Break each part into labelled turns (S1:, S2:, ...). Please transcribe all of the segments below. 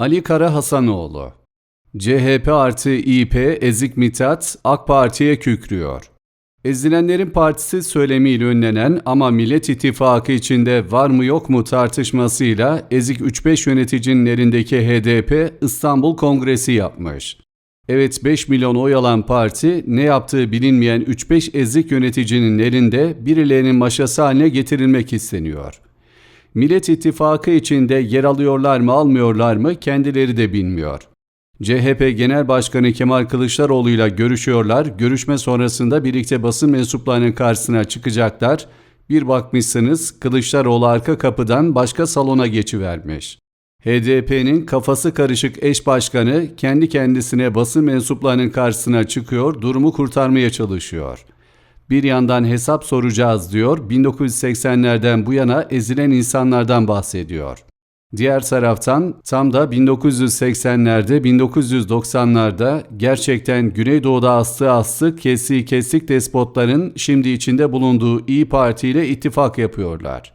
S1: Ali Kara Hasanoğlu CHP artı İP Ezik Mithat AK Parti'ye kükrüyor. Ezilenlerin partisi söylemiyle önlenen ama Millet İttifakı içinde var mı yok mu tartışmasıyla Ezik 3-5 yöneticinin elindeki HDP İstanbul Kongresi yapmış. Evet 5 milyon oy alan parti ne yaptığı bilinmeyen 3-5 ezik yöneticinin elinde birilerinin maşası haline getirilmek isteniyor. Millet İttifakı içinde yer alıyorlar mı almıyorlar mı kendileri de bilmiyor. CHP Genel Başkanı Kemal Kılıçdaroğlu ile görüşüyorlar. Görüşme sonrasında birlikte basın mensuplarının karşısına çıkacaklar. Bir bakmışsınız Kılıçdaroğlu arka kapıdan başka salona geçivermiş. HDP'nin kafası karışık eş başkanı kendi kendisine basın mensuplarının karşısına çıkıyor, durumu kurtarmaya çalışıyor. Bir yandan hesap soracağız diyor, 1980'lerden bu yana ezilen insanlardan bahsediyor. Diğer taraftan tam da 1980'lerde, 1990'larda gerçekten Güneydoğu'da astığı astık, kesi kesik despotların şimdi içinde bulunduğu İyi Parti ile ittifak yapıyorlar.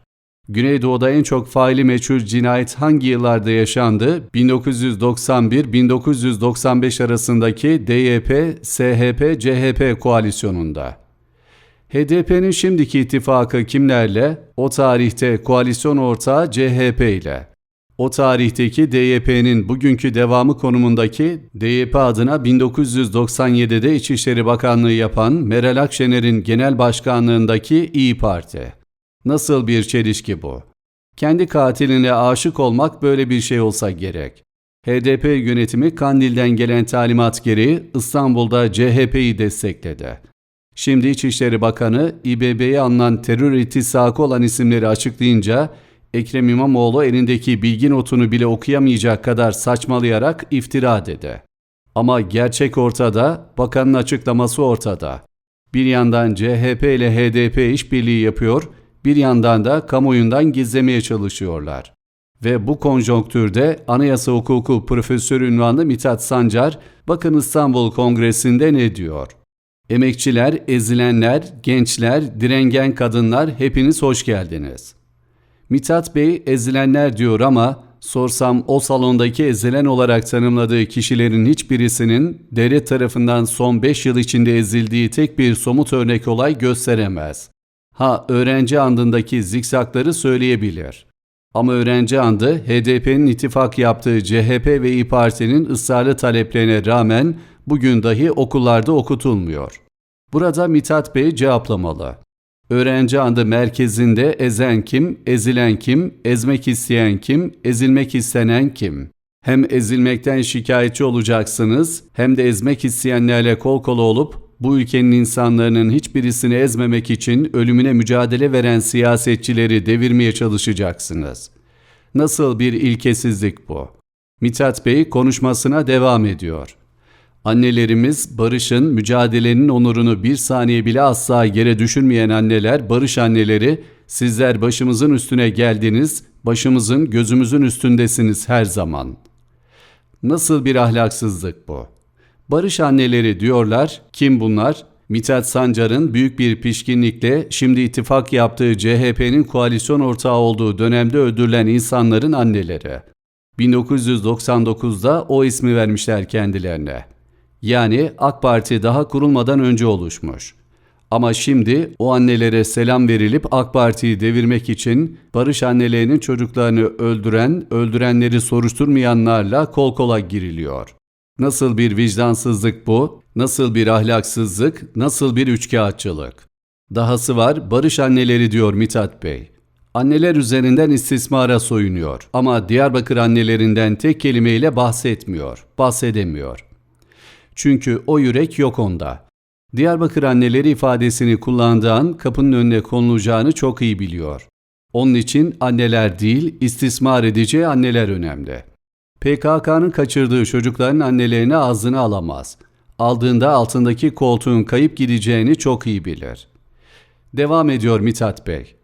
S1: Güneydoğu'da en çok faili meçhul cinayet hangi yıllarda yaşandı? 1991-1995 arasındaki DYP, SHP, CHP koalisyonunda. HDP'nin şimdiki ittifakı kimlerle? O tarihte koalisyon ortağı CHP ile. O tarihteki DYP'nin bugünkü devamı konumundaki DYP adına 1997'de İçişleri Bakanlığı yapan Meral Akşener'in genel başkanlığındaki İyi Parti. Nasıl bir çelişki bu? Kendi katiline aşık olmak böyle bir şey olsa gerek. HDP yönetimi Kandil'den gelen talimat gereği İstanbul'da CHP'yi destekledi. Şimdi İçişleri Bakanı İBB'ye alınan terör ittisakı olan isimleri açıklayınca Ekrem İmamoğlu elindeki bilgi notunu bile okuyamayacak kadar saçmalayarak iftira dedi. Ama gerçek ortada, bakanın açıklaması ortada. Bir yandan CHP ile HDP işbirliği yapıyor, bir yandan da kamuoyundan gizlemeye çalışıyorlar. Ve bu konjonktürde anayasa hukuku profesörü ünvanlı Mithat Sancar, bakın İstanbul Kongresi'nde ne diyor? Emekçiler, ezilenler, gençler, direngen kadınlar hepiniz hoş geldiniz. Mithat Bey ezilenler diyor ama sorsam o salondaki ezilen olarak tanımladığı kişilerin hiçbirisinin devlet tarafından son 5 yıl içinde ezildiği tek bir somut örnek olay gösteremez. Ha öğrenci andındaki zikzakları söyleyebilir. Ama öğrenci andı HDP'nin ittifak yaptığı CHP ve İYİ Parti'nin ısrarlı taleplerine rağmen bugün dahi okullarda okutulmuyor. Burada Mithat Bey cevaplamalı. Öğrenci andı merkezinde ezen kim, ezilen kim, ezmek isteyen kim, ezilmek istenen kim? Hem ezilmekten şikayetçi olacaksınız hem de ezmek isteyenlerle kol kola olup bu ülkenin insanların hiçbirisini ezmemek için ölümüne mücadele veren siyasetçileri devirmeye çalışacaksınız. Nasıl bir ilkesizlik bu? Mithat Bey konuşmasına devam ediyor. Annelerimiz barışın, mücadelenin onurunu bir saniye bile asla yere düşürmeyen anneler, barış anneleri, sizler başımızın üstüne geldiniz, başımızın, gözümüzün üstündesiniz her zaman. Nasıl bir ahlaksızlık bu? Barış anneleri diyorlar, kim bunlar? Mithat Sancar'ın büyük bir pişkinlikle şimdi ittifak yaptığı CHP'nin koalisyon ortağı olduğu dönemde öldürülen insanların anneleri. 1999'da o ismi vermişler kendilerine. Yani AK Parti daha kurulmadan önce oluşmuş. Ama şimdi o annelere selam verilip AK Parti'yi devirmek için barış annelerinin çocuklarını öldüren, öldürenleri soruşturmayanlarla kol kola giriliyor. Nasıl bir vicdansızlık bu? Nasıl bir ahlaksızlık? Nasıl bir üçkağıtçılık? Dahası var barış anneleri diyor Mithat Bey. Anneler üzerinden istismara soyunuyor ama Diyarbakır annelerinden tek kelimeyle bahsetmiyor, bahsedemiyor. Çünkü o yürek yok onda. Diyarbakır anneleri ifadesini kullandığı an kapının önüne konulacağını çok iyi biliyor. Onun için anneler değil, istismar edeceği anneler önemli. PKK'nın kaçırdığı çocukların annelerini ağzına alamaz. Aldığında altındaki koltuğun kayıp gideceğini çok iyi bilir. Devam ediyor Mithat Bey.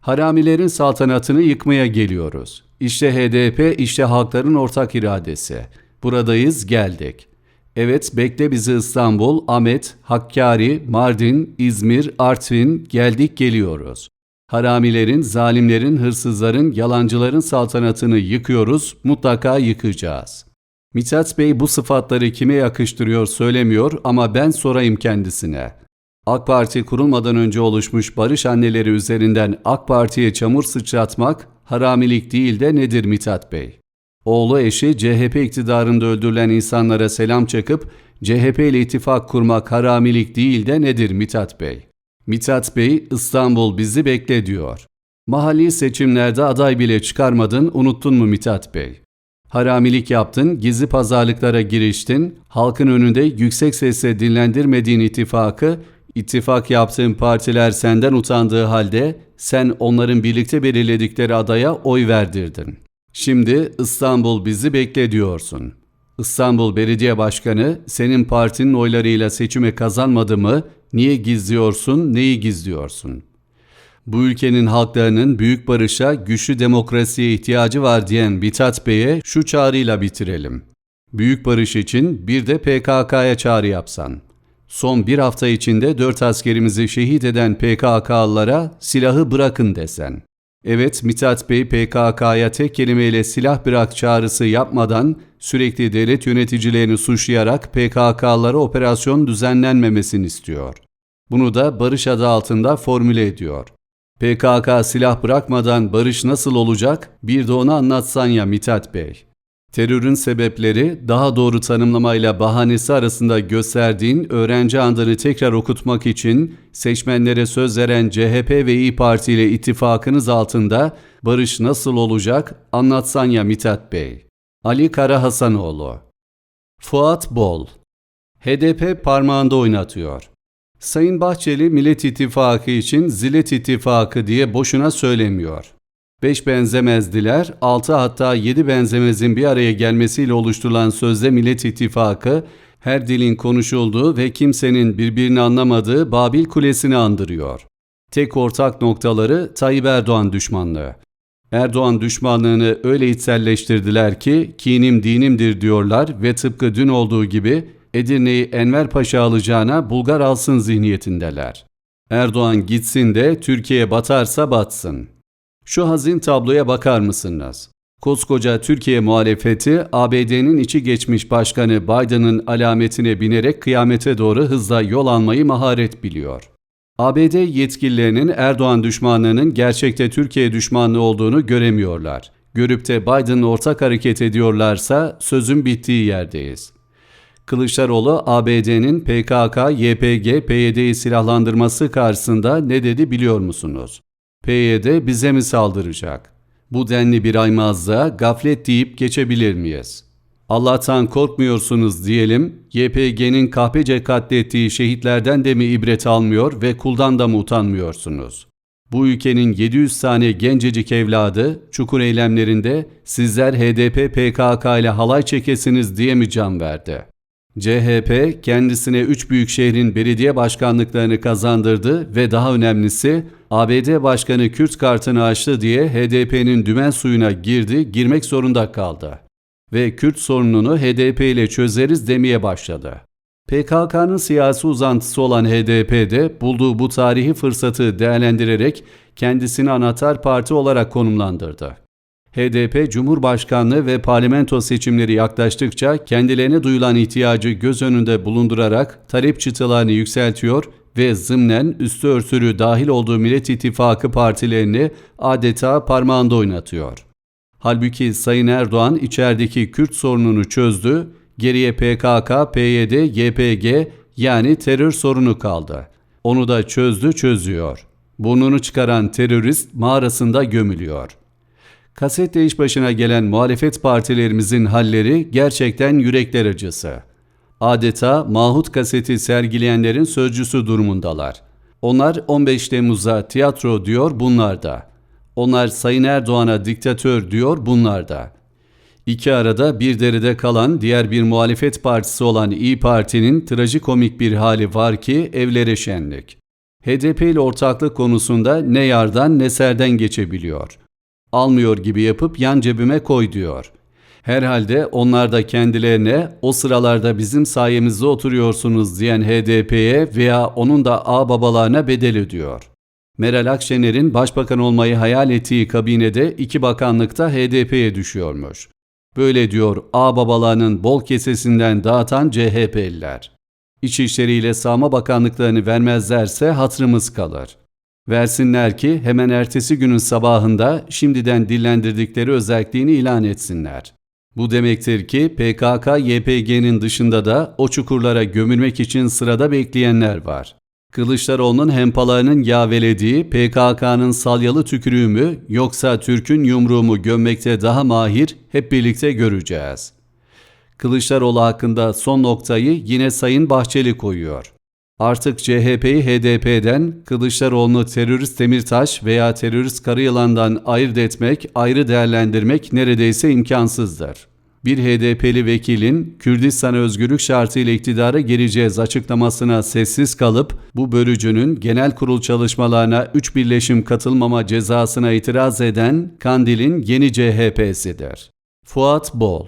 S1: Haramilerin saltanatını yıkmaya geliyoruz. İşte HDP, işte halkların ortak iradesi. Buradayız, geldik. Evet bekle bizi İstanbul, Ahmet, Hakkari, Mardin, İzmir, Artvin geldik geliyoruz. Haramilerin, zalimlerin, hırsızların, yalancıların saltanatını yıkıyoruz, mutlaka yıkacağız. Mithat Bey bu sıfatları kime yakıştırıyor söylemiyor ama ben sorayım kendisine. AK Parti kurulmadan önce oluşmuş barış anneleri üzerinden AK Parti'ye çamur sıçratmak haramilik değil de nedir Mithat Bey? Oğlu eşi CHP iktidarında öldürülen insanlara selam çakıp CHP ile ittifak kurmak haramilik değil de nedir Mithat Bey? Mithat Bey İstanbul bizi bekle diyor. Mahalli seçimlerde aday bile çıkarmadın unuttun mu Mithat Bey? Haramilik yaptın, gizli pazarlıklara giriştin, halkın önünde yüksek sesle dinlendirmediğin ittifakı, ittifak yaptığın partiler senden utandığı halde sen onların birlikte belirledikleri adaya oy verdirdin. Şimdi İstanbul bizi bekle diyorsun. İstanbul Belediye Başkanı senin partinin oylarıyla seçimi kazanmadı mı? Niye gizliyorsun, neyi gizliyorsun? Bu ülkenin halklarının büyük barışa, güçlü demokrasiye ihtiyacı var diyen Mithat Bey'e şu çağrıyla bitirelim. Büyük barış için bir de PKK'ya çağrı yapsan. Son bir hafta içinde dört askerimizi şehit eden PKK'lılara silahı bırakın desen. Evet Mithat Bey PKK'ya tek kelimeyle silah bırak çağrısı yapmadan sürekli devlet yöneticilerini suçlayarak PKK'lara operasyon düzenlenmemesini istiyor. Bunu da barış adı altında formüle ediyor. PKK silah bırakmadan barış nasıl olacak bir de onu anlatsan ya Mithat Bey. Terörün sebepleri daha doğru tanımlamayla bahanesi arasında gösterdiğin öğrenci andını tekrar okutmak için seçmenlere söz veren CHP ve İyi Parti ile ittifakınız altında barış nasıl olacak anlatsan ya Mithat Bey. Ali Kara Hasanoğlu Fuat Bol HDP parmağında oynatıyor. Sayın Bahçeli Millet İttifakı için Zilet İttifakı diye boşuna söylemiyor. Beş benzemezdiler, altı hatta yedi benzemezin bir araya gelmesiyle oluşturulan sözde Millet İttifakı, her dilin konuşulduğu ve kimsenin birbirini anlamadığı Babil Kulesi'ni andırıyor. Tek ortak noktaları Tayyip Erdoğan düşmanlığı. Erdoğan düşmanlığını öyle içselleştirdiler ki kinim dinimdir diyorlar ve tıpkı dün olduğu gibi Edirne'yi Enver Paşa alacağına Bulgar alsın zihniyetindeler. Erdoğan gitsin de Türkiye batarsa batsın. Şu hazin tabloya bakar mısınız? Koskoca Türkiye muhalefeti ABD'nin içi geçmiş başkanı Biden'ın alametine binerek kıyamete doğru hızla yol almayı maharet biliyor. ABD yetkililerinin Erdoğan düşmanlığının gerçekte Türkiye düşmanlığı olduğunu göremiyorlar. Görüp de Biden'la ortak hareket ediyorlarsa sözün bittiği yerdeyiz. Kılıçdaroğlu ABD'nin PKK, YPG, PYD'yi silahlandırması karşısında ne dedi biliyor musunuz? PYD bize mi saldıracak? Bu denli bir aymazlığa gaflet deyip geçebilir miyiz? Allah'tan korkmuyorsunuz diyelim, YPG'nin kahpece katlettiği şehitlerden de mi ibret almıyor ve kuldan da mı utanmıyorsunuz? Bu ülkenin 700 tane gencecik evladı çukur eylemlerinde sizler HDP PKK ile halay çekesiniz diye mi can verdi? CHP kendisine üç büyük şehrin belediye başkanlıklarını kazandırdı ve daha önemlisi ABD Başkanı Kürt kartını açtı diye HDP'nin dümen suyuna girdi, girmek zorunda kaldı. Ve Kürt sorununu HDP ile çözeriz demeye başladı. PKK'nın siyasi uzantısı olan HDP de bulduğu bu tarihi fırsatı değerlendirerek kendisini anahtar parti olarak konumlandırdı. HDP Cumhurbaşkanlığı ve parlamento seçimleri yaklaştıkça kendilerine duyulan ihtiyacı göz önünde bulundurarak talep çıtalarını yükseltiyor ve zımnen üstü örtülü dahil olduğu Millet İttifakı partilerini adeta parmağında oynatıyor. Halbuki Sayın Erdoğan içerideki Kürt sorununu çözdü, geriye PKK, PYD, YPG yani terör sorunu kaldı. Onu da çözdü çözüyor. Burnunu çıkaran terörist mağarasında gömülüyor. Kaset iş başına gelen muhalefet partilerimizin halleri gerçekten yürekler acısı. Adeta mahut kaseti sergileyenlerin sözcüsü durumundalar. Onlar 15 Temmuz'a tiyatro diyor bunlar da. Onlar Sayın Erdoğan'a diktatör diyor bunlar da. İki arada bir deride kalan diğer bir muhalefet partisi olan İyi Parti'nin trajikomik bir hali var ki evlere şenlik. HDP ile ortaklık konusunda ne yardan ne serden geçebiliyor almıyor gibi yapıp yan cebime koy diyor. Herhalde onlar da kendilerine o sıralarda bizim sayemizde oturuyorsunuz diyen HDP'ye veya onun da ağ babalarına bedel ödüyor. Meral Akşener'in başbakan olmayı hayal ettiği kabinede iki bakanlıkta HDP'ye düşüyormuş. Böyle diyor A babalarının bol kesesinden dağıtan CHP'liler. İçişleri ile Sağma Bakanlıklarını vermezlerse hatırımız kalır. Versinler ki hemen ertesi günün sabahında şimdiden dillendirdikleri özelliğini ilan etsinler. Bu demektir ki PKK-YPG'nin dışında da o çukurlara gömülmek için sırada bekleyenler var. Kılıçdaroğlu'nun hempalarının yavelediği PKK'nın salyalı tükürüğü mü yoksa Türk'ün yumruğu mu gömmekte daha mahir hep birlikte göreceğiz. Kılıçdaroğlu hakkında son noktayı yine Sayın Bahçeli koyuyor. Artık CHP'yi HDP'den, Kılıçdaroğlu'nu terörist Demirtaş veya terörist Karayılan'dan ayırt etmek, ayrı değerlendirmek neredeyse imkansızdır. Bir HDP'li vekilin Kürdistan özgürlük şartıyla iktidara gireceğiz açıklamasına sessiz kalıp bu bölücünün genel kurul çalışmalarına 3 birleşim katılmama cezasına itiraz eden Kandil'in yeni CHP'sidir. Fuat Bol